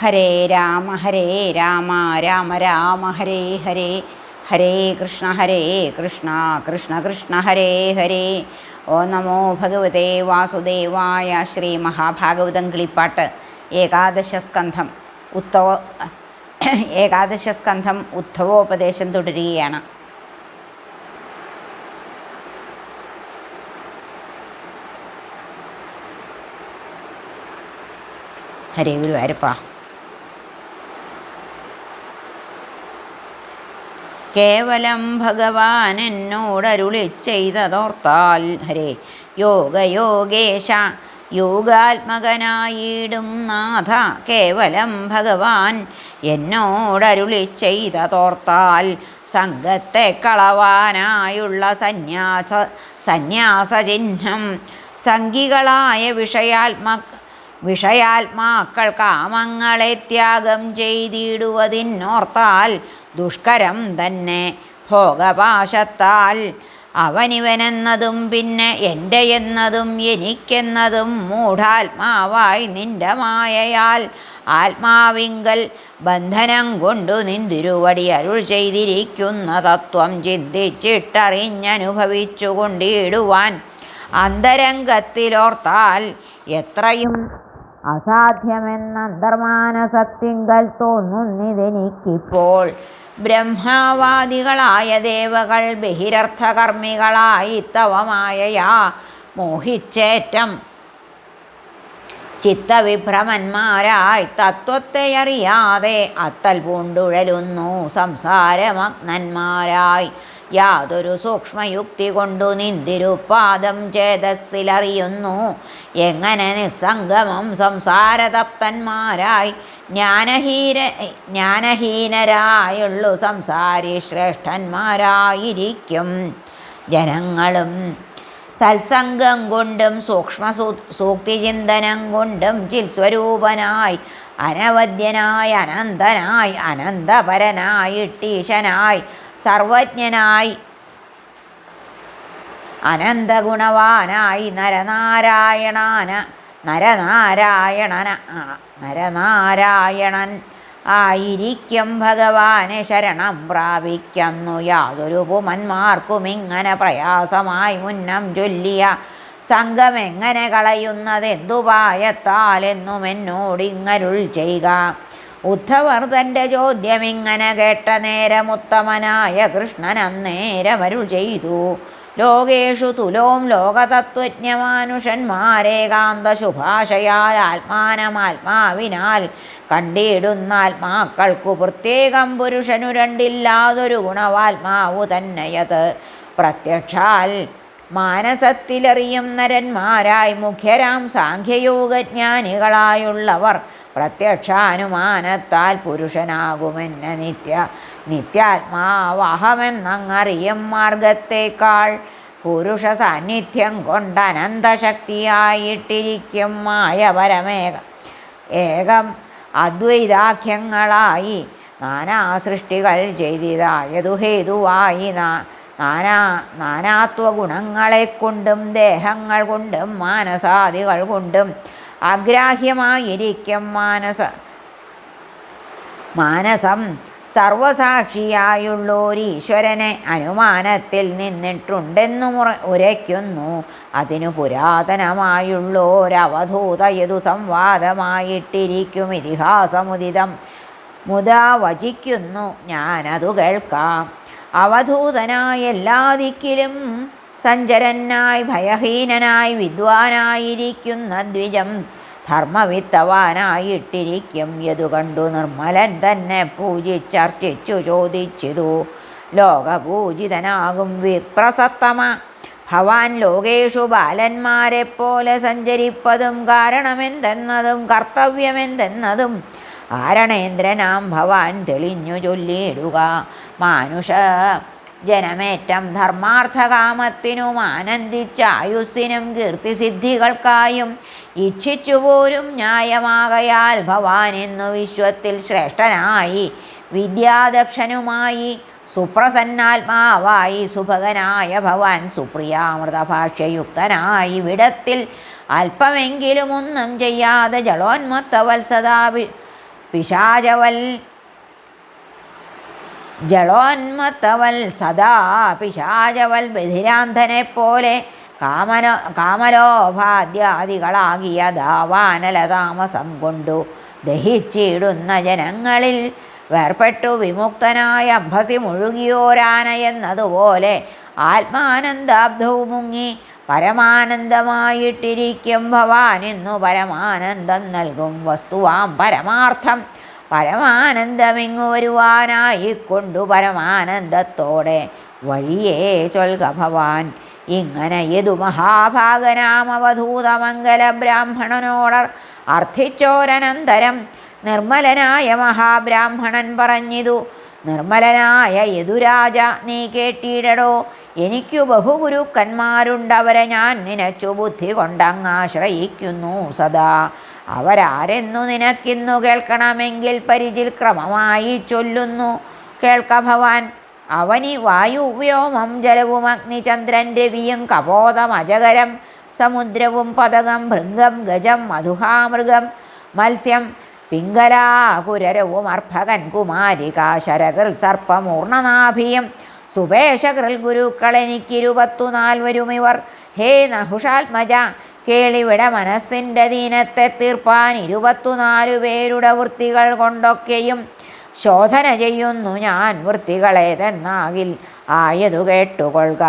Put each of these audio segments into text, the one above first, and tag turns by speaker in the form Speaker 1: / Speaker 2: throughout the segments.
Speaker 1: ഹരേ രാമ ഹരേ രാമ രാമ രാമ ഹരേ ഹരേ. ഹരേ കൃഷ്ണ ഹരേ കൃഷ്ണ കൃഷ്ണ കൃഷ്ണ ഹരേ ഹരേ. ഓ നമോ ഭഗവതേ വാസുദേവായ ശ്രീ മഹാഭാഗവതം കിളിപ്പാട്ട് ഏകാദശ സ്കന്ധം ഉത്തവ ഏകാദശ സ്കന്ധം ഉദ്ധവോപദേശം തുടരുകയാണ്. ഹരേ ഗുരുവായൂരപ്പ. കേവലം ഭഗവാൻ എന്നോടരുളി ചെയ്തതോർത്താൽ. ഹരേ. യോഗയോഗേശ യോഗാത്മകനായിടും നാഥ കേവലം ഭഗവാൻ എന്നോടരുളി ചെയ്തതോർത്താൽ. സംഘത്തെ കളവാനായുള്ള സന്യാസ സന്യാസചിഹ്നം സംഘികളായ വിഷയാത്മ വിഷയാത്മാക്കൾ കാമങ്ങളെ ത്യാഗം ചെയ്തിടുവതിനോർത്താൽ ദുഷ്കരം തന്നെ. ഭോഗപാശത്താൽ അവനിവനെന്നതും പിന്നെ എന്റെ എന്നതും എനിക്കെന്നതും മൂഢാത്മാവായി നിന്റെ മായയാൽ ആത്മാവിങ്കൽ ബന്ധനം കൊണ്ടു നിന്തിരുവടി അരുൾ ചെയ്തിരിക്കുന്ന തത്വം ചിന്തിച്ചിട്ടറിഞ്ഞനുഭവിച്ചു കൊണ്ടിടുവാൻ അന്തരംഗത്തിലോർത്താൽ എത്രയും അസാധ്യമെന്ന അന്തർമാനസത്തിങ്കൽ തോന്നുന്നിതെനിക്കിപ്പോൾ ബ്രഹ്മാവാദികളായ ദേവകൾ ബഹിരർത്ഥകർമ്മികളായി തവമായയാ മോഹിച്ചേറ്റം. ചിത്തവിഭ്രമന്മാരായി തത്വത്തെ അറിയാതെ അത്തൽ പൂണ്ടുഴലുന്നു സംസാരമഗ്നന്മാരായി. യാതൊരു സൂക്ഷ്മയുക്തി കൊണ്ടു നിന്തിരുപാദം ചേതസ്സിലറിയുന്നു. എങ്ങനെ നിസ്സംഗമം സംസാരതപ്തന്മാരായി ജ്ഞാനഹീന ജ്ഞാനഹീനരായുള്ളു സംസാരി ശ്രേഷ്ഠന്മാരായിരിക്കും ജനങ്ങളും സത്സംഗം കൊണ്ടും സൂക്ഷ്മ സൂക്തിചിന്തനം കൊണ്ടും ചിൽസ്വരൂപനായി അനവദ്യനായി അനന്തനായി അനന്തപരനായി ടീശനായി സർവജ്ഞനായി. അനന്തഗുണവാനായി നരനാരായണാന നരനാരായണന നരനാരായണൻ ആയിരിക്കും ഭഗവാനെ ശരണം പ്രാപിക്കുന്നു. യാതൊരു പുമന്മാർക്കും ഇങ്ങനെ പ്രയാസമായി മുന്നം ചൊല്ലിയ സംഘമെങ്ങനെ കളയുന്നതെന്തുപായത്താലെന്നും എന്നോടിങ്ങരുൾ ചെയ്യുക. ഉദ്ധവർ തന്റെ ചോദ്യമിങ്ങനെ കേട്ട നേരമുത്തമനായ കൃഷ്ണൻ അന്നേരമരുൾ ചെയ്തു. ലോകേഷു തുലോം ലോകതത്വജ്ഞമാനുഷന്മാരേകാന്ത ശുഭാശയാൽ ആത്മാനമാത്മാവിനാൽ കണ്ടിടുന്ന ആത്മാക്കൾക്കു പ്രത്യേകം പുരുഷനു രണ്ടില്ലാതൊരു ഗുണവാത്മാവു തന്നെയത്. പ്രത്യക്ഷാൽ മാനസത്തിലെറിയും നരന്മാരായി മുഖ്യരാം സാഖ്യയോഗജ്ഞാനികളായുള്ളവർ പ്രത്യക്ഷാനുമാനത്താൽ പുരുഷനാകുമെന്ന നിത്യ നിത്യാത്മാവഹമെന്നങ്ങറിയും മാർഗത്തേക്കാൾ. പുരുഷ സാന്നിധ്യം കൊണ്ട് അനന്തശക്തിയായിട്ടിരിക്കും മായ പരമേക ഏകം അദ്വൈതാഖ്യങ്ങളായി നാനാ സൃഷ്ടികൾ ചെയ്തതായതു ഹേതുവായി നാനാ നാനാത്വഗുണങ്ങളെ കൊണ്ടും ദേഹങ്ങൾ കൊണ്ടും മാനസാദികൾ കൊണ്ടും അഗ്രാഹ്യമായിരിക്കും മാനസ. മാനസം സർവസാക്ഷിയായുള്ളോരീശ്വരനെ അനുമാനത്തിൽ നിന്നിട്ടുണ്ടെന്നു ഉരയ്ക്കുന്നു. അതിനു പുരാതനമായുള്ളോരവധൂത യതു സംവാദമായിട്ടിരിക്കും ഇതിഹാസമുദിതം. മുതാ വചിക്കുന്നു ഞാനതു കേൾക്കാം. അവധൂതനായ എല്ലാ ദിക്കിലും സഞ്ചരനായി ഭയഹീനനായി വിദ്വാനായിരിക്കുന്ന ദ്വിജം ധർമ്മവിത്തവാനായിട്ടിരിക്കും. യതു കണ്ടു നിർമ്മലൻ തന്നെ പൂജിച്ചർച്ചിച്ചു ചോദിച്ചിതു ലോകപൂജിതനാകും വിപ്രസത്തമ. ഭവാൻ ലോകേഷു ബാലന്മാരെ പോലെ സഞ്ചരിപ്പതും കാരണമെന്തെന്നതും കർത്തവ്യമെന്തെന്നതും. ആരണേന്ദ്രനാം ഭവാൻ തെളിഞ്ഞു ചൊല്ലിയിടുക. മാനുഷ ജനമേറ്റം ധർമാർത്ഥകാമത്തിനും ആനന്ദിച്ച ആയുസ്സിനും കീർത്തിസിദ്ധികൾക്കായും ഇച്ഛിച്ചുപോലും ന്യായമാകയാൽ ഭവാൻ എന്നു വിശ്വത്തിൽ ശ്രേഷ്ഠനായി വിദ്യാദക്ഷനുമായി സുപ്രസന്നാത്മാവായി സുഭകനായ ഭവാൻ സുപ്രിയാമൃതഭാഷ്യയുക്തനായി. വിടത്തിൽ അല്പമെങ്കിലും ഒന്നും ചെയ്യാതെ ജലോന്മത്ത വത്സതാ പിശാചവൽ ജളോന്മത്തവൽ സദാ പിശാചവൽ ബധിരാന്ധനെ പോലെ കാമനോ കാമലോപാദ്യാദികളാകിയ ദാവാനലതാമസം കൊണ്ടു ദഹിച്ചിടുന്ന ജനങ്ങളിൽ വേർപ്പെട്ടു വിമുക്തനായ അംഭസി മുഴുകിയോരാന എന്നതുപോലെ മുങ്ങി പരമാനന്ദമായിട്ടിരിക്കും ഭവാൻ. എന്നു പരമാനന്ദം നൽകും വസ്തുവാം പരമാർത്ഥം പരമാനന്ദമിങ്ങു വരുവാനായിക്കൊണ്ടു പരമാനന്ദത്തോടെ വഴിയേ ചൊൽക ഭവാൻ. ഇങ്ങനെ യതു മഹാഭാഗനാമവധൂതമംഗല ബ്രാഹ്മണനോടർ അർത്ഥിച്ചോരനന്തരം നിർമ്മലനായ മഹാബ്രാഹ്മണൻ പറഞ്ഞിതു. നിർമ്മലനായ യദുരാജ നീ കേട്ടിടടോ. എനിക്കു ബഹുഗുരുക്കന്മാരുണ്ടവരെ ഞാൻ നിനച്ചു ബുദ്ധി കൊണ്ടങ്ങാശ്രയിക്കുന്നു സദാ. അവരാരെന്നു നിനക്കിന്നു കേൾക്കണമെങ്കിൽ പരിചിൽ ക്രമമായി ചൊല്ലുന്നു. കേൾക്ക ഭവാൻ. അവനി വായു വ്യോമം ജലവും അഗ്നിചന്ദ്രൻ രവിയും കപോതം അജകരം സമുദ്രവും പതകം ഭൃംഗം ഗജം മധുഹാമൃഗം മത്സ്യം പിംഗലാകുരരവും അർഭകൻ കുമാരിക ശരകൃൽ സർപ്പമൂർണനാഭിയും സുപേശകൃൽ ഗുരുക്കളെനിക്കിരുപത്തു നാൽവരുമിവർ ഹേ നഹുഷാത്മജ കേളിവിട മനസ്സിന്റെ ദീനത്തെ തീർപ്പാൻ ഇരുപത്തുനാലു പേരുടെ വൃത്തികൾ കൊണ്ടൊക്കെയും ശോധന ചെയ്യുന്നു ഞാൻ വൃത്തികളേതെന്നാകിൽ ആയതു കേട്ടുകൊള്ളുക.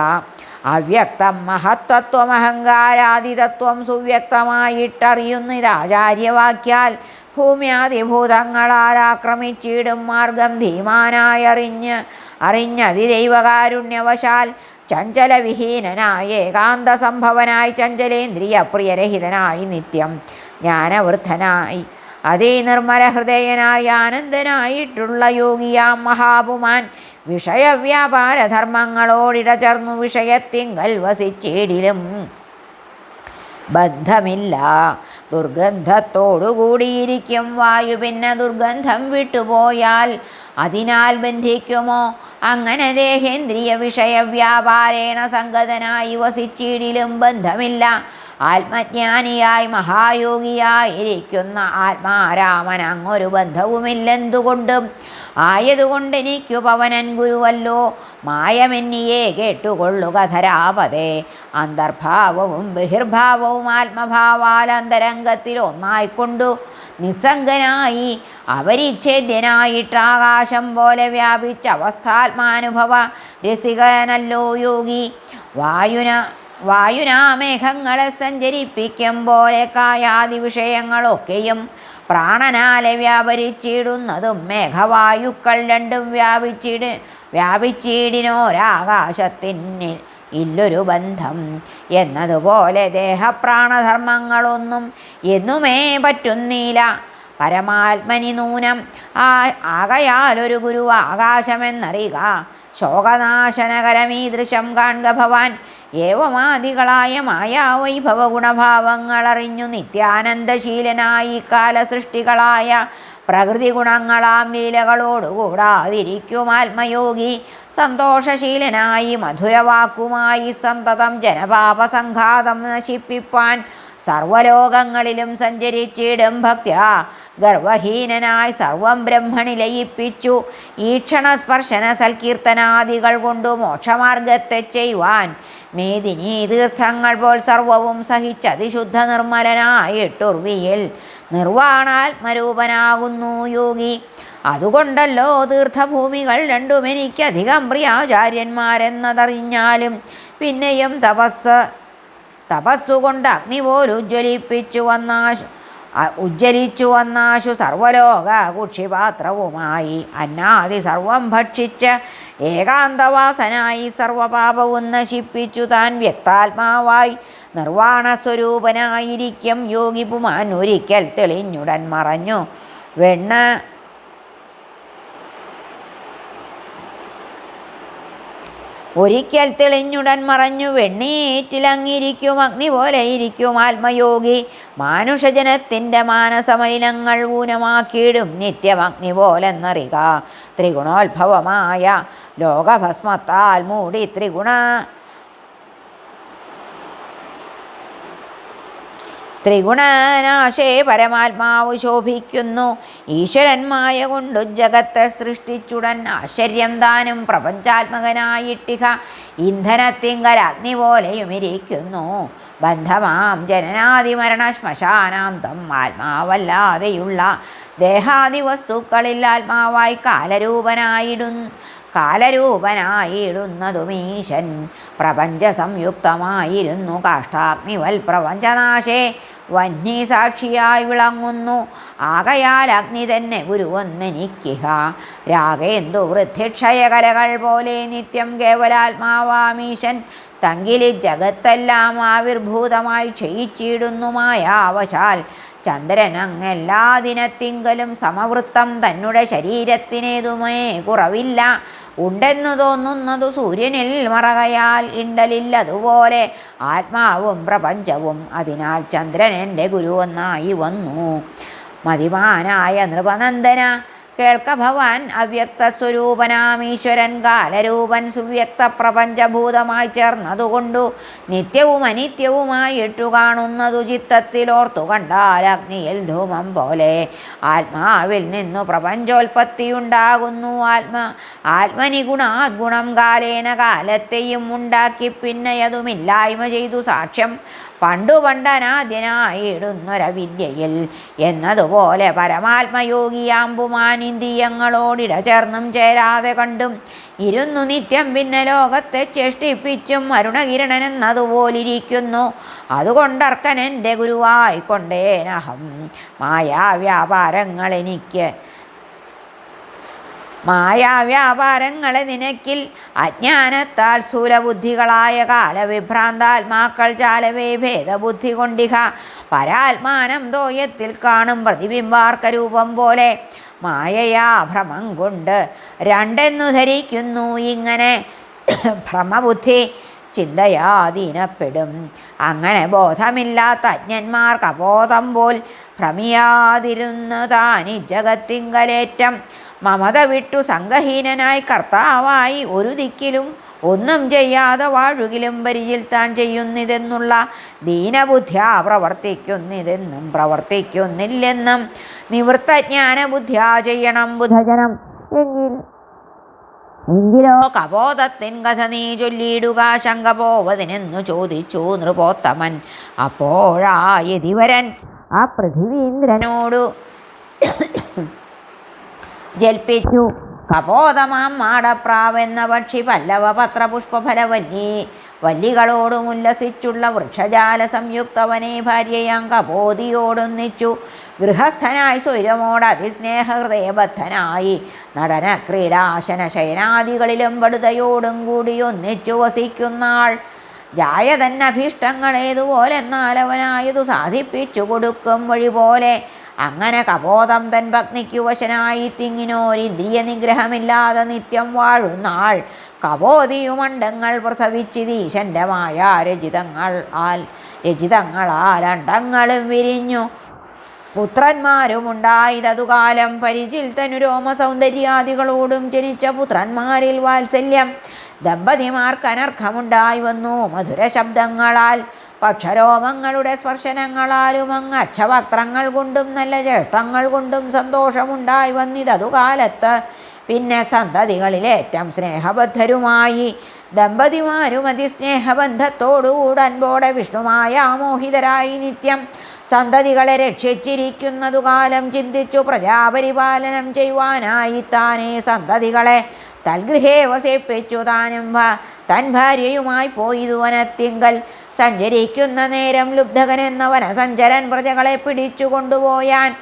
Speaker 1: അവ്യക്തം മഹത്തത്വം സുവ്യക്തമായിട്ടറിയുന്ന സുവ്യക്തമായിട്ടറിയുന്നിതാചാര്യവാക്യാൽ ഭൂമ്യാദിഭൂതങ്ങളാൽ ആക്രമിച്ചിടും മാർഗം ധീമാനായറിഞ്ഞ് അറിഞ്ഞതിദൈവകാരുണ്യവശാൽ ചഞ്ചലവിഹീനനായി ഏകാന്ത സംഭവനായി ചഞ്ചലേന്ദ്രിയ പ്രിയരഹിതനായി നിത്യം ജ്ഞാനവൃദ്ധനായി. അതേ നിർമ്മല ഹൃദയനായി ആനന്ദനായിട്ടുള്ള യോഗിയാം മഹാപുമാൻ. വിഷയവ്യാപാരധർമ്മങ്ങളോടിടചേർന്നു വിഷയത്തിങ്കൽ വസിച്ചിടിലും ബന്ധമില്ല. ദുർഗന്ധത്തോടുകൂടിയിരിക്കും വായു പിന്നെ ദുർഗന്ധം വിട്ടുപോയാൽ അതിനാൽ ബന്ധിക്കുമോ? അങ്ങനെ ദേഹേന്ദ്രിയ വിഷയവ്യാപാരേണ സംഗതനായി വസിച്ചിടിലും ബന്ധമില്ല. ആത്മജ്ഞാനിയായി മഹായോഗിയായിരിക്കുന്ന ആത്മാരാമൻ അങ്ങൊരു ബന്ധവുമില്ലെന്തുകൊണ്ടും. ആയതുകൊണ്ട് എനിക്കു പവനൻ ഗുരുവല്ലോ. മായമെന്നിയെ കേട്ടുകൊള്ളുക ധരാപതേ. അന്തർഭാവവും ബഹിർഭാവവും ആത്മഭാവാൽ അന്തരംഗത്തിൽ ഒന്നായിക്കൊണ്ടു നിസ്സംഗനായി അവരിച്ഛേദ്യനായിട്ടാകാശം പോലെ വ്യാപിച്ച അവസ്ഥാത്മാനുഭവ രസികനല്ലോ യോഗി. വായുന വായുനാമേഘങ്ങളെ സഞ്ചരിപ്പിക്കും പോലെ കായാദി വിഷയങ്ങളൊക്കെയും പ്രാണനാലെ വ്യാപരിച്ചിടുന്നതും മേഘവായുക്കൾ രണ്ടും വ്യാപിച്ചിട് വ്യാപിച്ചിടിനോരാകാശത്തിന് ഇല്ലൊരു ബന്ധം. എന്നതുപോലെ ദേഹപ്രാണധർമ്മങ്ങളൊന്നും എന്നുമേ പറ്റുന്നില്ല. പരമാത്മനി നൂനം ആ ആകയാലൊരു ഗുരു ആകാശമെന്നറിയുക. ശോകനാശനകരമീദൃശം കാണുക ഭവാൻ. ഏവമാദികളായ മായാവൈഭവ ഗുണഭാവങ്ങളറിഞ്ഞു നിത്യാനന്ദശീലനായി കാലസൃഷ്ടികളായ പ്രകൃതി ഗുണങ്ങളാം ലീലകളോടുകൂടാതിരിക്കും ആത്മയോഗി. സന്തോഷശീലനായി മധുരവാക്കുമായി സന്തതം ജനപാപസംഘാതം നശിപ്പിപ്പാൻ സർവലോകങ്ങളിലും സഞ്ചരിച്ചിടും ഭക്ത്യ ഗർവഹീനനായി സർവം ബ്രഹ്മണി ലയിപ്പിച്ചു. ഈക്ഷണ സ്പർശന സൽകീർത്തനാദികൾ കൊണ്ടു മോക്ഷമാർഗത്തെ ചെയ്യുവാൻ മേദിനി തീർത്ഥങ്ങൾ പോൽ സർവവും സഹിച്ചതിശുദ്ധ നിർമ്മലനായിട്ടുർവിയിൽ നിർവാണാത്മരൂപനാകുന്നു യോഗി. അതുകൊണ്ടല്ലോ തീർത്ഥഭൂമികൾ രണ്ടും എനിക്കധികം പ്രിയാചാര്യന്മാരെന്നതറിഞ്ഞാലും പിന്നെയും തപസ് തപസ്സുകൊണ്ട് അഗ്നി പോലുജ്വലിപ്പിച്ചു വന്നാ ഉജ്ജ്വലിച്ചു വന്നാശു സർവലോക കുക്ഷിപാത്രവുമായി. അന്നാദി സർവം ഭക്ഷിച്ച് ഏകാന്തവാസനായി സർവപാപവും നശിപ്പിച്ചു താൻ വ്യക്താത്മാവായി. നിർവാണ സ്വരൂപനായിരിക്കും യോഗി പുമാൻ ഒരിക്കൽ തെളിഞ്ഞുടൻ മറഞ്ഞു. വെണ്ണ ഒരിക്കൽ തെളിഞ്ഞുടൻ മറഞ്ഞു വെണ്ണീറ്റിലങ്ങിരിക്കും അഗ്നി പോലെ ഇരിക്കും ആത്മയോഗി. മാനുഷജനത്തിന്റെ മാനസമലിനങ്ങൾ ഊനമാക്കിയിടും നിത്യം അഗ്നി പോലെന്നറിക ത്രിഗുണോത്ഭവമായ ലോകഭസ്മത്താൽ മൂടി ത്രിഗുണ ത്രിഗുണനാശേ പരമാത്മാവ് ശോഭിക്കുന്നു. ഈശ്വരന്മായ മായ കൊണ്ടു ജഗത്തെ സൃഷ്ടിച്ചുടൻ ആശ്ചര്യം താനും പ്രപഞ്ചാത്മകനായിട്ടിഹ. ഇന്ധനത്തിങ്കൽ അഗ്നി പോലെയും ഇരിക്കുന്നു ബന്ധമാം ജനനാതിമരണ ശ്മശാനാന്തം ആത്മാവല്ലാതെയുള്ള ദേഹാദി വസ്തുക്കളിൽ ആത്മാവായി കാലരൂപനായിടുന്നു. കാലരൂപനായിടുന്നതുമീശൻ പ്രപഞ്ച സംയുക്തമായിരുന്നു കാഷ്ടാഗ്നിവൽ പ്രപഞ്ചനാശേ. വന്നി സാക്ഷിയായി വിളങ്ങുന്നു. ആകയാൽ അഗ്നി തന്നെ ഗുരുവെന്നെനിക്കിഹ രാഗേന്ദു വൃദ്ധിക്ഷയകലകൾ പോലെ നിത്യം കേവലാത്മാവാമീശൻ തങ്കിലി ജഗത്തെല്ലാം ആവിർഭൂതമായി ക്ഷയിച്ചിടുന്നു മായാവശാൽ. ചന്ദ്രൻ അങ്ങെല്ലാ ദിനത്തിങ്കലും സമവൃത്തം തന്നെ ശരീരത്തിനേതുമേ കുറവില്ല. ഉണ്ടെന്നു തോന്നുന്നതു സൂര്യനിൽ മറകയാൽ ഇണ്ടലില്ലതുപോലെ ആത്മാവും പ്രപഞ്ചവും അതിനാൽ ചന്ദ്രൻ എന്റെ ഗുരുവെന്നായി വന്നു. മതിമാനായ നൃപനന്ദന കേൾക്ക ഭവാൻ അവ്യക്ത സ്വരൂപനാമീശ്വരൻ കാലരൂപൻ സുവ്യക്ത പ്രപഞ്ചഭൂതമായി ചേർന്നതുകൊണ്ടു നിത്യവും അനിത്യവുമായിട്ടു കാണുന്നതു ചിത്തത്തിലോർത്തു കണ്ടാൽ അഗ്നിയിൽ ധൂമം പോലെ ആത്മാവിൽ നിന്നു പ്രപഞ്ചോൽപത്തിയുണ്ടാകുന്നു ആത്മ. ആത്മനി ഗുണാഗുണം കാലേന കാലത്തെയും ഉണ്ടാക്കി പിന്നെ അതുമില്ലായ്മ ചെയ്തു സാക്ഷ്യം പണ്ടു പണ്ടനാദ്യനായിടുന്നൊരവിദ്യയിൽ എന്നതുപോലെ പരമാത്മയോഗിയാമ്പുമാൻ ഇന്ദ്രിയങ്ങളോടിട ചേർന്നും ചേരാതെ കണ്ടും ഇരുന്നു നിത്യം പിന്നെ ലോകത്തെ ചേഷ്ടിപ്പിച്ചും അതുകൊണ്ടർക്കൻ എന്റെ ഗുരുവായിക്കൊണ്ടേനഹം. മായാവ്യാപാരങ്ങൾ എനിക്ക് മായാവ്യാപാരങ്ങളെ നിനക്കിൽ അജ്ഞാനത്താൽ സ്ഥൂലബുദ്ധികളായ കാലവിഭ്രാന്താത്മാക്കൾ ചാലവേ ഭേദബുദ്ധി കൊണ്ടിഹ. പരാത്മാനം ദോയത്തിൽ കാണും പ്രതിബിംബാർക്ക രൂപം പോലെ മായയാ ഭ്രമം കൊണ്ട് രണ്ടെന്നു ധരിക്കുന്നു ഇങ്ങനെ ഭ്രമബുദ്ധി ചിന്തയാധീനപ്പെടും അങ്ങനെ ബോധമില്ലാത്ത അജ്ഞന്മാർക്ക് അബോധം പോൽ ഭ്രമിയാതിരുന്നു താനി ജഗത്തിങ്കലേറ്റം മമത വിട്ടു സംഘഹീനനായി കർത്താവായി ഒരു ദിക്കിലും ഒന്നും ചെയ്യാതെ വാഴുകിലും പരിചിൽ താൻ ചെയ്യുന്നിതെന്നുള്ള ദീനബുദ്ധ്യ പ്രവർത്തിക്കുന്നിതെന്നും പ്രവർത്തിക്കുന്നില്ലെന്നും നിവൃത്തജ്ഞാന ബുദ്ധ്യാ ചെയ്യണം ബുധജനം. എങ്കിൽ എങ്കിലോ കബോധത്തിൻ കഥ നീ ചൊല്ലിയിടുക ശങ്ക പോവതിനെന്നു ചോദിച്ചു നൃപോത്തമൻ. അപ്പോഴാ യതിവരൻ ആ പൃഥിവീന്ദ്രനോടു ജൽപ്പിച്ചു കപോതമാം മാടപ്രാവെന്ന പക്ഷി പല്ലവ പത്രപുഷ്പഫലവല്ലി വല്ലികളോടും ഉല്ലസിച്ചുള്ള വൃക്ഷജാല സംയുക്തവനെ ഭാര്യയാം കപോതിയോടൊന്നിച്ചു. ഗൃഹസ്ഥനായി സ്വൈരമോട് അതിസ്നേഹഹൃദയബദ്ധനായി. നടന ക്രീഡാശന ശയനാദികളിലും വടുതയോടും കൂടി ഒന്നിച്ചു വസിക്കുന്നാൾ. ജായ തന്നെ അഭീഷ്ടങ്ങളേതുപോലെ എന്നാൽ അവനായതു സാധിപ്പിച്ചു കൊടുക്കും വഴി പോലെ അങ്ങനെ കബോധം തൻ ഭഗ്നിക്ക് വശനായി തിങ്ങിനോരിന്ദ്രിയ നിഗ്രഹമില്ലാതെ നിത്യം വാഴുന്നാൾ. കപോതിയുമണ്ടങ്ങൾ പ്രസവിച്ചിതീശന്റെ മായ രചിതങ്ങൾ ആൽ രചിതങ്ങളാൽ അണ്ടങ്ങളും വിരിഞ്ഞു. പുത്രന്മാരുമുണ്ടായതുകാലം പരിചിൽ തനുരോമ സൗന്ദര്യാദികളോടും ജനിച്ച പുത്രന്മാരിൽ വാത്സല്യം. ദമ്പതിമാർക്ക് അനർഘമുണ്ടായി വന്നു മധുര ശബ്ദങ്ങളാൽ പക്ഷരോമങ്ങളുടെ സ്പർശനങ്ങളാലും അങ്ങ് അച്ഛവക്ത്രങ്ങൾ കൊണ്ടും നല്ല ചേഷ്ടങ്ങൾ കൊണ്ടും സന്തോഷമുണ്ടായി വന്നിതതുകാലത്ത് പിന്നെ സന്തതികളിലേറ്റം സ്നേഹബദ്ധരുമായി. ദമ്പതിമാരും അതിസ്നേഹബന്ധത്തോടുകൂടെ അൻപോടെ വിഷ്ണുമായ മോഹിതരായി നിത്യം സന്തതികളെ രക്ഷിച്ചിരിക്കുന്നതു കാലം ചിന്തിച്ചു പ്രജാപരിപാലനം ചെയ്യുവാനായി താനേ സന്തതികളെ തൽഗൃഹേ വസിപ്പിച്ചു താനും വാ. തൻ ഭാര്യയുമായി പോയിതു വനത്തിങ്കൽ. സഞ്ചരിക്കുന്ന നേരം ലുബ്ധകൻ എന്ന വനസഞ്ചരൻ പ്രജകളെ പിടിച്ചു കൊണ്ടുപോയാൻ.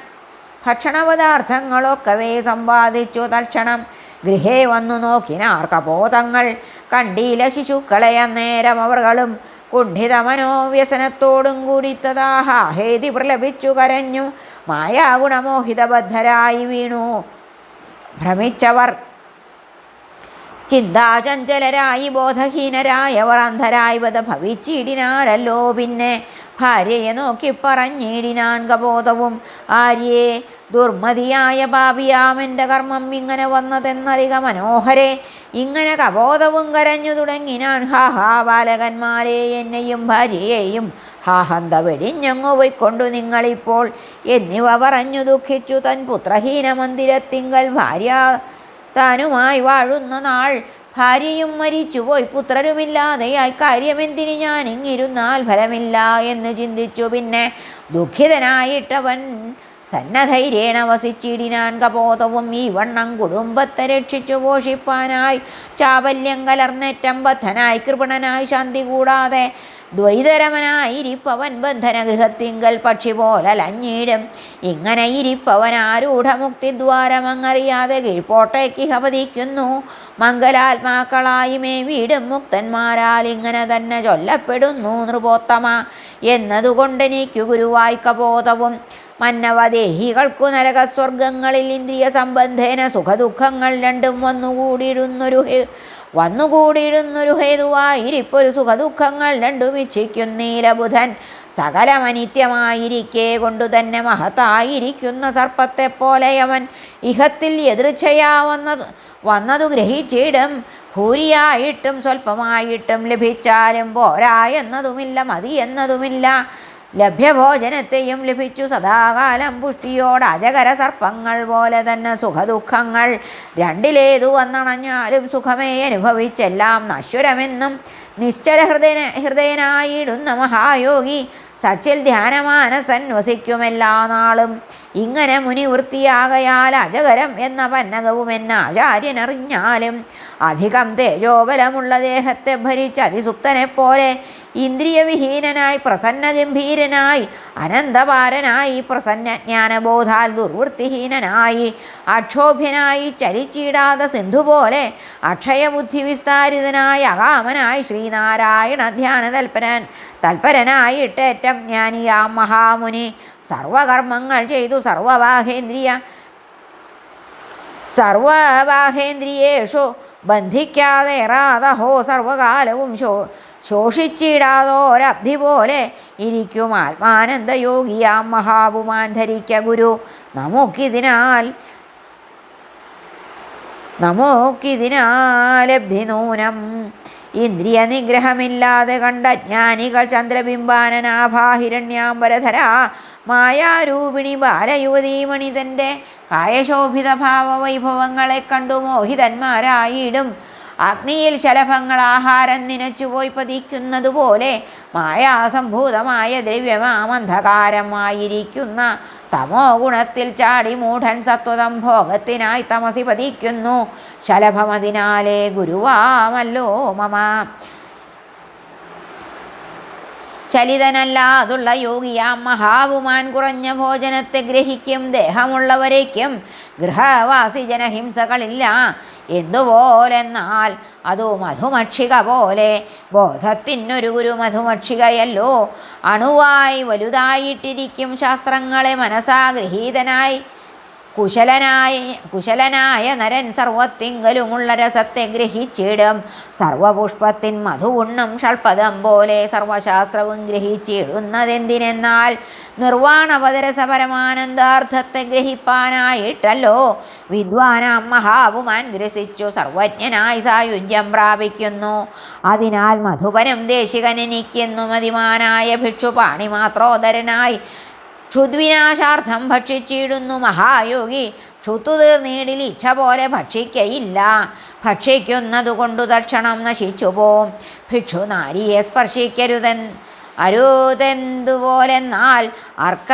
Speaker 1: ഭക്ഷണപദാർത്ഥങ്ങളൊക്കവേ സമ്പാദിച്ചു തൽക്ഷണം. ഗൃഹേ വന്നു നോക്കിനാർ കണ്ടീല ശിശുക്കളെ അന്നേരം അവർകളും കുണ്ഠിത മനോവ്യസനത്തോടും കൂടി തഥാഹേതി പ്രലപിച്ചു കരഞ്ഞു. മായാഗുണമോഹിതബദ്ധരായി വീണു. ഭ്രമിച്ചവർ ചിന്താചഞ്ചലരായി ബോധഹീനരായവർ അന്ധരായി ഭവിച്ചിടിനാരല്ലോ പിന്നെ. ഭാര്യയെ നോക്കി പറഞ്ഞിടിനാൻ കബോധവും ആര്യേ ദുർമതിയായ പാപിയാമെന്റെ കർമ്മം ഇങ്ങനെ വന്നതെന്നറിക മനോഹരെ. ഇങ്ങനെ കബോധവും കരഞ്ഞു തുടങ്ങിനാൻ ഹാഹാ ബാലകന്മാരെ എന്നെയും ഭാര്യയെയും ഹാഹന്ത വെടിഞ്ഞങ്ങു പോയിക്കൊണ്ടു നിങ്ങളിപ്പോൾ. എന്നിവ പറഞ്ഞു ദുഃഖിച്ചു തൻ പുത്രഹീന മന്ദിരത്തിങ്കൽ ഭാര്യ താനുമായി വാഴുന്ന നാൾ. ഭാര്യയും മരിച്ചുപോയി പുത്രരുമില്ലാതെയായി കാര്യമെന്തിന് ഞാൻ ഇങ്ങിരുന്നാൽ ഫലമില്ല എന്ന് ചിന്തിച്ചു. പിന്നെ ദുഃഖിതനായിട്ടവൻ സന്നധൈര്യേണ വസിച്ചിടിനാൻ കപോതവും ഈ വണ്ണം കുടുംബത്തെ രക്ഷിച്ചു പോഷിപ്പാനായി. ചാവല്യം കലർന്നേറ്റം ബദ്ധനായി. കൃപണനായി ശാന്തി കൂടാതെ ദ്വൈതരമനായിരിപ്പവൻ ബന്ധനഗൃഹത്തിങ്കൽ പക്ഷി പോലലഞ്ഞിടും. ഇങ്ങനെ ഇരിപ്പവൻ ആരൂഢമുക്തിദ്വാരമങ്ങറിയാതെ കീഴ്പോട്ടേക്ക് ഹപതിക്കുന്നു മംഗലാത്മാക്കളായി മേ വീടും മുക്തന്മാരാൽ ഇങ്ങനെ തന്നെ ചൊല്ലപ്പെടുന്നു നൃപോത്തമ. എന്നതുകൊണ്ടെനിക്കു ഗുരുവായി കബോധവും മന്നവദേഹികൾക്കു നരകസ്വർഗങ്ങളിൽ ഇന്ദ്രിയ സംബന്ധേന സുഖദുഃഖങ്ങൾ രണ്ടും വന്നുകൂടിയിടുന്നൊരു വന്നുകൂടിയിടുന്നൊരു ഹേതുവായിരിപ്പൊരു സുഖദുഃഖങ്ങൾ രണ്ടും ഇച്ഛിക്കുന്നീല ബുധൻ. സകലമനിത്യമായിരിക്കെ കൊണ്ടു തന്നെ മഹത്തായിരിക്കുന്ന സർപ്പത്തെ പോലെ അവൻ ഇഹത്തിൽ എതിർച്ചയാ വന്നതു വന്നതു ഗ്രഹിച്ചിടും. ഭൂരിയായിട്ടും സ്വല്പമായിട്ടും ലഭിച്ചാലും പോരാ എന്നതുമില്ല മതി എന്നതുമില്ല. ലഭ്യഭോജനത്തെയും ലഭിച്ചു സദാകാലം പുഷ്ടിയോട് അജകര സർപ്പങ്ങൾ പോലെ തന്നെ സുഖദുഃഖങ്ങൾ. രണ്ടിലേതു വന്നണഞ്ഞാലും സുഖമേ അനുഭവിച്ചെല്ലാം നശ്വരമെന്നും നിശ്ചല ഹൃദയ ഹൃദയനായിടുന്ന മഹായോഗി സച്ചിൽ ധ്യാനമാനസൻ വസിക്കുമെല്ലാ നാളും. ഇങ്ങനെ മുനി വൃത്തിയാകയാൽ അജകരം എന്ന പന്നകവും എന്ന ആചാര്യനറിഞ്ഞാലും അധികം തേജോബലമുള്ള ദേഹത്തെ ഭരിച്ച അതിസുപ്തനെ പോലെ ഇന്ദ്രിയവിഹീനനായി പ്രസന്നഗംഭീരനായി അനന്തപാരനായി പ്രസന്നജ്ഞാനബോധാൽ ദുർവൃത്തിഹീനനായി അക്ഷോഭ്യനായി ചലിച്ചിടാതെ സിന്ധു പോലെ അക്ഷയബുദ്ധി വിസ്താരിതനായി അകാമനായി ശ്രീനാരായണ ധ്യാന തൽപരൻ തൽപരനായിട്ടേറ്റം ജ്ഞാനിയാം മഹാമുനി സർവകർമ്മങ്ങൾ ചെയ്തു സർവവാഹേന്ദ്രിയ. സർവവാഹേന്ദ്രിയേഷു ബന്ധിക്കാതെ എറാതഹോ സർവകാലവും ശോ ശോഷിച്ചിടാതോരബ്ധി പോലെ ഇരിക്കും ആത്മാനന്ദയോഗിയാം മഹാപുമാൻ ധരിക്ക ഗുരു. നമുക്കിതിനാൽ നമുക്കിതിനാലബ്ധി നൂനം ഇന്ദ്രിയ നിഗ്രഹമില്ലാതെ കണ്ട ജ്ഞാനികൾ ചന്ദ്രബിംബാനനാഭാഹിരണ്യാംബരധര മായാരൂപിണി ബാലയുവതീമണി തന്റെ കായശോഭിത ഭാവവൈഭവങ്ങളെ കണ്ടു മോഹിതന്മാരായിടും. അഗ്നിയിൽ ശലഭങ്ങൾ ആഹാരം നിനച്ചുപോയി പതിക്കുന്നതുപോലെ മായാസംഭൂതമായ ദ്രവ്യമാമന്ധകാരമായിരിക്കുന്ന തമോ ഗുണത്തിൽ ചാടി മൂഢൻ സത്വതം ഭോഗത്തിനായി തമസി പതിക്കുന്നു. ശലഭമതിനാലേ ഗുരുവാമല്ലോ മമ. ചലിതനല്ലാതുള്ള യോഗിയാം. മഹാവുമാൻ കുറഞ്ഞ ഭോജനത്തെ ഗ്രഹിക്കും ദേഹമുള്ളവരേക്കും ഗൃഹവാസി ജനഹിംസകളില്ല. എന്തുപോലെന്നാൽ അതു മധുമക്ഷിക പോലെ ബോധത്തിനൊരു ഗുരു മധുമക്ഷികയല്ലോ. അണുവായി വലുതായിട്ടിരിക്കും ശാസ്ത്രങ്ങളെ മനസാ ഗൃഹീതനായി. കുശലനായ കുശലനായ നരൻ സർവത്തിങ്കലുമുള്ള രസത്തെ ഗ്രഹിച്ചിടും. സർവപുഷ്പത്തിൻ മധുവുണ്ണം ഷൾപദം പോലെ സർവശാസ്ത്രവും ഗ്രഹിച്ചിടുന്നതെന്തിനെന്നാൽ നിർവാണപദരസപരമാനന്ദാർത്ഥത്തെ ഗ്രഹിപ്പാനായിട്ടല്ലോ. വിദ്വാനാം മഹാവുമാൻ ഗ്രസിച്ചു സർവജ്ഞനായി സായുജ്യം പ്രാപിക്കുന്നു. അതിനാൽ മധുപനം ദേശികനെനിക്കെന്നു മതിമാനായ ഭിക്ഷുപാണി മാത്രോദരനായി ക്ഷുദ്വിനാശാർത്ഥം ഭക്ഷിച്ചിടുന്നു മഹായോഗി. ക്ഷുത്തുതീർന്നീടിൽ ഇച്ഛ പോലെ ഭക്ഷിക്കയില്ല. ഭക്ഷിക്കുന്നതുകൊണ്ടു തക്ഷണം നശിച്ചു പോവും ഭിക്ഷു നാരിയെ സ്പർശിക്കരുതൻ അരുതെന്തുപോലെന്നാൽ അർക്ക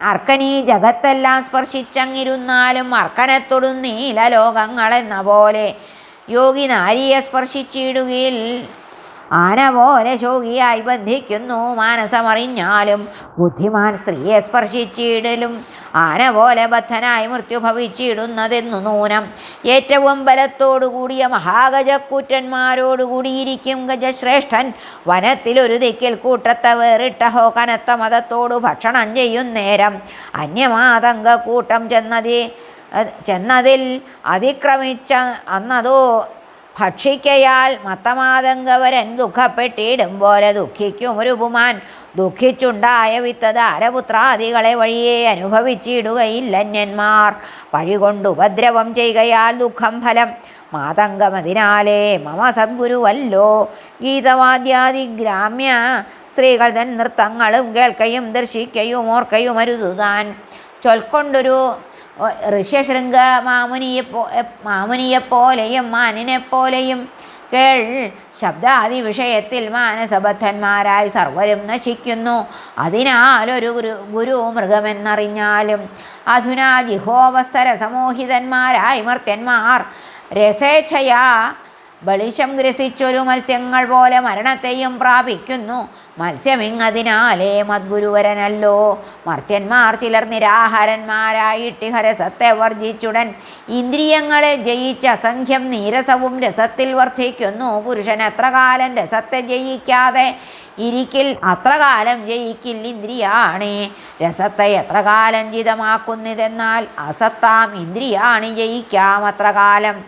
Speaker 1: അർക്കനീ ജഗത്തെല്ലാം സ്പർശിച്ചങ്ങിരുന്നാലും അർക്കനെത്തൊടുന്നീല ലോകങ്ങളെന്ന പോലെ യോഗി നാരിയെ സ്പർശിച്ചിടുകയിൽ ആന പോലെ ശോകിയായി ബന്ധിക്കുന്നു മാനസമറിഞ്ഞാലും ബുദ്ധിമാൻ സ്ത്രീയെ സ്പർശിച്ചിടലും ആന പോലെ ബദ്ധനായി മൃത്യു ഭവിച്ചിടുന്നതെന്നു നൂനം. ഏറ്റവും ബലത്തോടുകൂടിയ കൂടിയ മഹാഗജക്കൂറ്റന്മാരോടു കൂടിയിരിക്കും ഗജശ്രേഷ്ഠൻ വനത്തിലൊരു ദിക്കിൽ കൂട്ടത്തെ വേറിട്ടഹോ കനത്ത മതത്തോടു ഭക്ഷണം ചെയ്യുന്നേരം അന്യമാതങ്ക കൂട്ടം ചെന്നതി ചെന്നതിൽ അതിക്രമിച്ച അന്നതോ ഭക്ഷിക്കയാൽ മത്തമാതങ്കവരൻ ദുഃഖപ്പെട്ടിടും പോലെ ദുഃഖിക്കും ഒരു ഉപമാൻ ദുഃഖിച്ചുണ്ടായ വിത്തധാരപുത്രാദികളെ വഴിയെ അനുഭവിച്ചിടുകയില്ലന്യന്മാർ. വഴികൊണ്ട് ഉപദ്രവം ചെയ്യുകയാൽ ദുഃഖം ഫലം. മാതങ്കമതിനാലേ മമ സദ്ഗുരുവല്ലോ. ഗീതവാദ്യാദി ഗ്രാമ്യ സ്ത്രീകൾ തൻ നൃത്തങ്ങളും കേൾക്കയും ദർശിക്കയും ഓർക്കയും അരുതുതാൻ. ചൊൽക്കൊണ്ടൊരു ഋഷ്യശൃംഗ മാമുനിയെ പോ മാമുനിയെപ്പോലെയും മാനിനെപ്പോലെയും കേൾ ശബ്ദാദി വിഷയത്തിൽ മാനസബദ്ധന്മാരായി സർവരും നശിക്കുന്നു. അതിനാൽ ഒരു ഗുരു ഗുരു മൃഗമെന്നറിഞ്ഞാലും അധുനാ ജിഹോവസ്തര സമോഹിതന്മാരായി മർത്യന്മാർ രസേച്ഛയാ ബളിശം ഗ്രസിച്ചൊരു മത്സ്യങ്ങൾ പോലെ മരണത്തെയും പ്രാപിക്കുന്നു. മത്സ്യമിങ്ങതിനാലേ മദ്ഗുരുവരനല്ലോ. മർത്യന്മാർ ചിലർ നിരാഹാരന്മാരായിട്ട് ഹരസത്തെ വർജിച്ചുടൻ. ഇന്ദ്രിയങ്ങളെ ജയിച്ച അസംഖ്യം നീരസവും രസത്തിൽ വർദ്ധിക്കുന്നു പുരുഷൻ എത്ര കാലം രസത്തെ ജയിക്കാതെ ഇരിക്കിൽ അത്ര കാലം ജയിക്കിൽ ഇന്ദ്രിയാണ്. രസത്തെ എത്ര കാലം ജിതമാക്കുന്നതെന്നാൽ അസത്താം ഇന്ദ്രിയാണ് ജയിക്കാം അത്ര കാലം.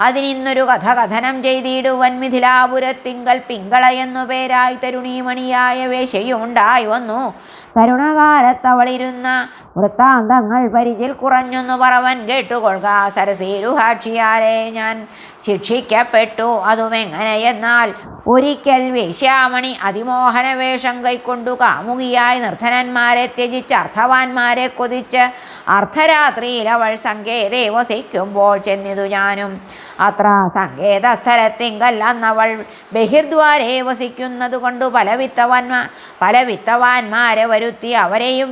Speaker 1: അതിനിന്നൊരു കഥ കഥനം ചെയ്തിടുവൻ മിഥിലാപുരത്തിങ്കൽ പിങ്കള എന്നു പേരായി തരുണീമണിയായ വേശയുണ്ടായി വന്നു. തരുണകാലത്തവളിരുന്ന വൃത്താന്തങ്ങൾ പരിചിൽ കുറഞ്ഞൊന്നു പറവൻ കേട്ടുകൊള്ളുക. സരസീരുഹാക്ഷിയാലെ ഞാൻ ശിക്ഷിക്കപ്പെട്ടു. അതുമെങ്ങനെയെന്നാൽ ഒരിക്കൽ വേശ്യാമണി അതിമോഹന വേഷം കൈക്കൊണ്ടു കാമുകിയായി നിർധനന്മാരെ ത്യജിച്ച് അർത്ഥവാന്മാരെ കൊതിച്ച് അർദ്ധരാത്രിയിൽ അവൾ സങ്കേതേ വസിക്കുമ്പോൾ ചെന്നിതു ഞാനും. അത്ര സങ്കേത സ്ഥലത്തിങ്കൽ അന്നവൾ ബഹിർദ്വാരെ വസിക്കുന്നതുകൊണ്ടു പല വിത്തവാന്മാരെ വരുത്തി അവരെയും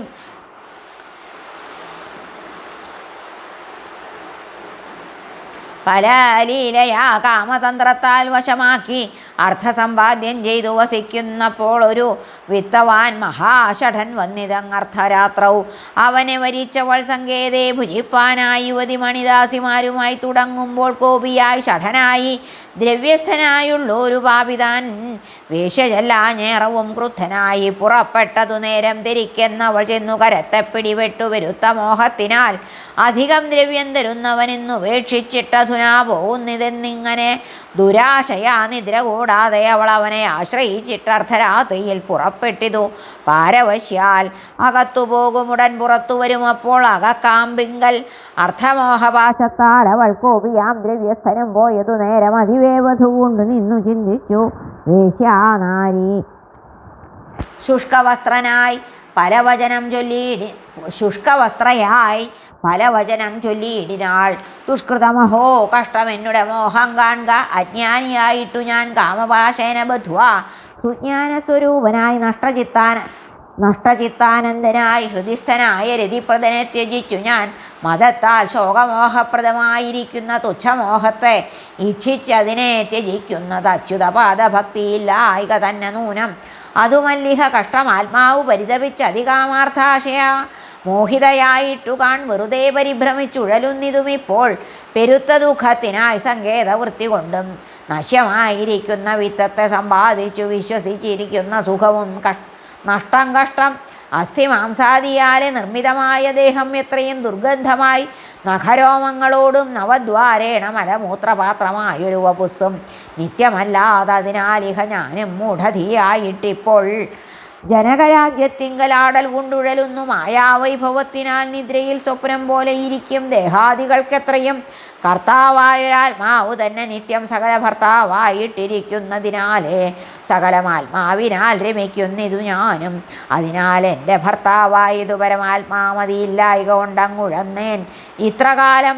Speaker 1: പല ലീലയാ കാമതന്ത്രത്താൽ വശമാക്കി അർത്ഥസമ്പാദ്യം ചെയ്തു വസിക്കുന്നപ്പോൾ ഒരു വിത്തവാൻ മഹാഷഠൻ വന്നിതങ്ങർത്ഥരാത്രവും അവനെ വരിച്ചവൾ സങ്കേതേ ഭുജിപ്പാനായി യുവതി മണിദാസിമാരുമായി തുടങ്ങുമ്പോൾ കോപിയായി ഷഠനായി ദ്രവ്യസ്ഥനായുള്ളൊരു പാപിതാൻ വേഷജല്ലാഞ്ഞേറവും ക്രുദ്ധനായി പുറപ്പെട്ടതു നേരം തിരിക്കുന്നവൾ ചെന്നു കരത്തെ പിടിപെട്ടു വരുത്ത മോഹത്തിനാൽ. അധികം ദ്രവ്യം തരുന്നവനിന്നു ഉപേക്ഷിച്ചിട്ടധുനാ പോകുന്നിതെന്നിങ്ങനെ ദുരാശയാ നിദ്ര കൂടാതെ അവൾ അവനെ ആശ്രയിച്ചിട്ടർദ്ധരാത്രിയിൽ പുറപ്പെട്ടിതു. പാരവശ്യാൽ അകത്തു പോകുമുടൻ പുറത്തു വരുമപ്പോൾ അകക്കാമ്പിങ്കൽ അർത്ഥമോഹപാശത്താൽ അവൾ കോപിയാം. ദ്രവ്യസ്ഥനം പോയതു നേരം അതിവേവധു കൊണ്ട് നിന്നു ചിന്തിച്ചു. ശുഷ്കവസ്ത്രനായി പലവചനം ചൊല്ലിയിടി ശുഷ്കവസ്ത്രയായി പലവചനം ചൊല്ലിയിടിനാൾ. ദുഷ്കൃതമഹോ കഷ്ടമെന്നുടെ മോഹം കാണുക അജ്ഞാനിയായിട്ടു ഞാൻ കാമപാശേന ബധുവ സുജ്ഞാനസ്വരൂപനായി നഷ്ടചിത്താന നഷ്ടചിത്താനന്ദനായി ഹൃദിസ്ഥനായ രതിപ്രദനെ ത്യജിച്ചു ഞാൻ. മതത്താൽ ശോകമോഹപ്രദമായിരിക്കുന്ന തുച്ഛമോഹത്തെ ഇച്ഛിച്ചതിനെ ത്യജിക്കുന്നത് അച്യുതപാദഭക്തിയില്ലായിക തന്നെ നൂനം. അതുമല്ലിഹ കഷ്ടമാത്മാവ് പരിതപിച്ച അധികാമാർത്ഥാശയ മോഹിതയായിട്ടു കാൺ വെറുതെ പരിഭ്രമിച്ചുഴലുന്നിതുമിപ്പോൾ പെരുത്ത ദുഃഖത്തിനായി സങ്കേതവൃത്തി കൊണ്ടും നശ്യമായിരിക്കുന്ന വിത്തത്തെ സമ്പാദിച്ചു വിശ്വസിച്ചിരിക്കുന്ന സുഖവും കഷ് നഷ്ടം കഷ്ടം അസ്ഥിമാംസാദിയാലെ നിർമ്മിതമായ ദേഹം എത്രയും ദുർഗന്ധമായി നഖരോമങ്ങളോടും നവദ്വാരേണ മലമൂത്രപാത്രമായൊരു വപുസ്സും. നിത്യമല്ലാതെ ഞാനും മൂഢധിയായിട്ടിപ്പോൾ ജനകരാജ്യത്തിങ്കലാടൽ കൊണ്ടുഴലുന്നു മായാവൈഭവത്തിനാൽ നിദ്രയിൽ സ്വപ്നം പോലെ ഇരിക്കും. ദേഹാദികൾക്കെത്രയും കർത്താവായൊരാത്മാവ് തന്നെ നിത്യം സകല ഭർത്താവായിട്ടിരിക്കുന്നതിനാലേ സകലമാത്മാവിനാൽ രമിക്കുന്നിതു ഞാനും. അതിനാൽ എന്റെ ഭർത്താവായതു പരമാത്മാമതിയില്ലായിക കൊണ്ടങ്ങുഴന്നേൻ ഇത്രകാലം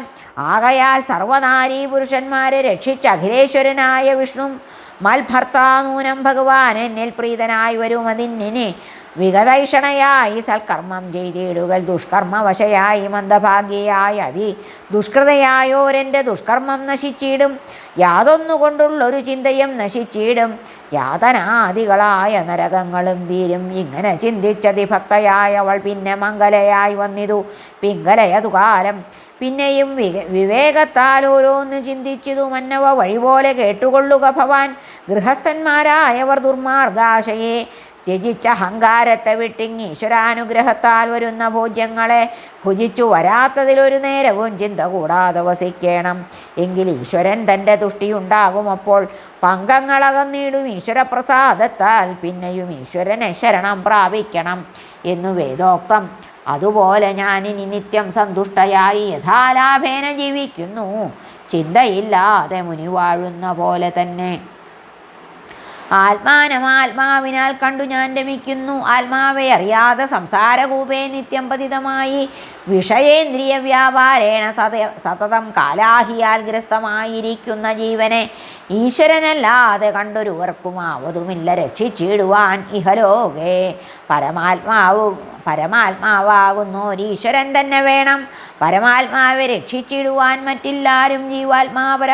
Speaker 1: ആകയാൽ സർവനാരീ പുരുഷന്മാരെ രക്ഷിച്ച അഖിലേശ്വരനായ വിഷ്ണു മൽഭർത്താനൂനം ഭഗവാൻ എന്നിൽ പ്രീതനായി വരുമതിന്നിനെ വിഗതൈഷണയായി സൽക്കർമ്മം ചെയ്തിടുകൾ ദുഷ്കർമ്മവശയായി മന്ദഭാഗ്യയായി അതി ദുഷ്കൃതയായോരെന്റെ ദുഷ്കർമ്മം നശിച്ചിടും. യാതൊന്നുകൊണ്ടുള്ളൊരു ചിന്തയും നശിച്ചിടും. യാതനാദികളായ നരകങ്ങളും തീരും. ഇങ്ങനെ ചിന്തിച്ചതി ഭക്തയായവൾ പിന്നെ മംഗലയായി വന്നിതു. പിങ്കലയതു കാലം പിന്നെയും വിക വിവേകത്താൽ ഓരോന്ന് ചിന്തിച്ചിതു മന്നവ വഴിപോലെ കേട്ടുകൊള്ളുക ഭവാൻ. ഗൃഹസ്ഥന്മാരായവർ ദുർമാർഗാശയെ ത്യജിച്ച അഹങ്കാരത്തെ വിട്ടിങ് ഈശ്വരാനുഗ്രഹത്താൽ വരുന്ന ഭോജ്യങ്ങളെ ഭുജിച്ചു വരാത്തതിലൊരു നേരവും ചിന്ത കൂടാതെ വസിക്കണം. എങ്കിൽ ഈശ്വരൻ തന്റെ തുഷ്ടിയുണ്ടാകും അപ്പോൾ പങ്കങ്ങളകന്നിടും ഈശ്വരപ്രസാദത്താൽ പിന്നെയും ഈശ്വരനെ ശരണം പ്രാപിക്കണം എന്നു വേദോക്തം അതുപോലെ ഞാൻ ഞാനിനി നിത്യം സന്തുഷ്ടയായി യഥാലാഭേന ജീവിക്കുന്നു. ചിന്തയില്ലാതെ മുനി വാഴുന്ന പോലെ തന്നെ. ആത്മാനം ആത്മാവിനാൽ കണ്ടു ഞാൻ രമിക്കുന്നു. ആത്മാവെ അറിയാതെ സംസാരകൂപേ നിത്യം പതിതമായി. വിഷയേന്ദ്രിയ വ്യാപാരേണ സത സതതം കാലാഹിയാൽ ഗ്രസ്തമായിരിക്കുന്ന ജീവനെ ഈശ്വരനല്ലാതെ കണ്ടൊരുവർക്കും ആവതുമില്ല രക്ഷിച്ചിടുവാൻ ഇഹലോകേ പരമാത്മാവ് പരമാത്മാവാകുന്നോരീശ്വരൻ തന്നെ വേണം. പരമാത്മാവെ രക്ഷിച്ചിടുവാൻ മറ്റില്ലാരും ജീവാത്മാപര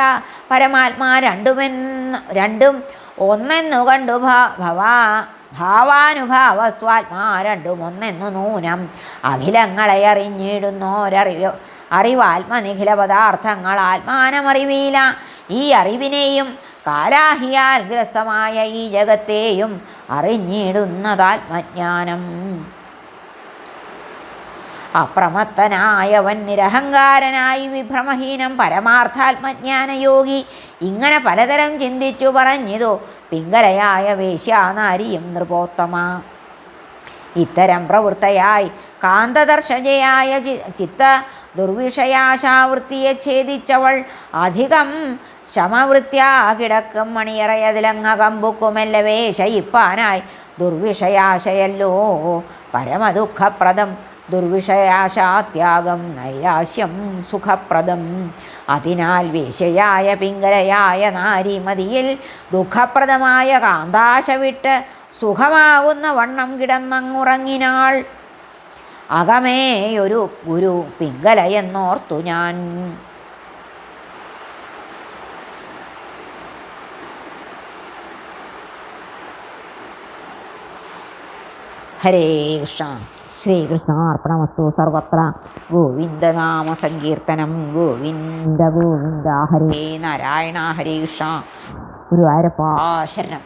Speaker 1: പരമാത്മാ രണ്ടുമെന്ന് രണ്ടും ഒന്നെന്നു കണ്ടു ഭവാ ഭാവാനുഭാവ സ്വാത്മാ രണ്ടും ഒന്നെന്നു നൂനം. അഖിലങ്ങളെ അറിഞ്ഞിടുന്നോരറിവ് അറിവാത്മനിഖില പദാർത്ഥങ്ങൾ ആത്മാനമറിവീല. ഈ അറിവിനെയും കാലാഹിയാൽ ഗ്രസ്തമായ ഈ ജഗത്തെയും അറിഞ്ഞിടുന്നതാത്മജ്ഞാനം. അപ്രമത്തനായവൻ നിരഹങ്കാരനായി വിഭ്രമഹീനം പരമാർത്ഥാത്മജ്ഞാനയോഗി. ഇങ്ങനെ പലതരം ചിന്തിച്ചു പറഞ്ഞിതു. പിങ്കലയായ വേശ്യാനാരിയും നൃപോത്തമ. ഇത്തരം പ്രവൃത്തയായി കാന്തദർശജയായ ചിത്ത ദുർവിഷയാശാവൃത്തിയെ ഛേദിച്ചവൾ അധികം ശമവൃത്യാ കിടക്കും മണിയറയതിലങ്ങകമ്പുക്കുമെല്ലവേ ശയിപ്പാനായി ദുർവിഷയാശയല്ലോ പരമദുഃഖപ്രദം. ദുർവിഷയാശാത്യാഗം നൈരാശ്യം സുഖപ്രദം. അതിനാൽ വേശ്യയായ പിങ്കലയായ നാരിമതിയിൽ ദുഃഖപ്രദമായ കാന്താശ വിട്ട് സുഖമാവുന്ന വണ്ണം കിടന്നങ്ങുറങ്ങിനാൾ. അകമേയൊരു ഗുരു പിങ്കലയെന്നോർത്തു ഞാൻ. ഹരേ കൃഷ്ണ. ശ്രീകൃഷ്ണാർപ്പണമസ്തു സർവത്ര ഗോവിന്ദനാമ സങ്കീർത്തനം ഗോവിന്ദ ഗോവിന്ദ ഹരേ. നാരായണ ഹരേ കൃഷ്ണ. ഗുരുവായൂരപ്പ. ശരണം.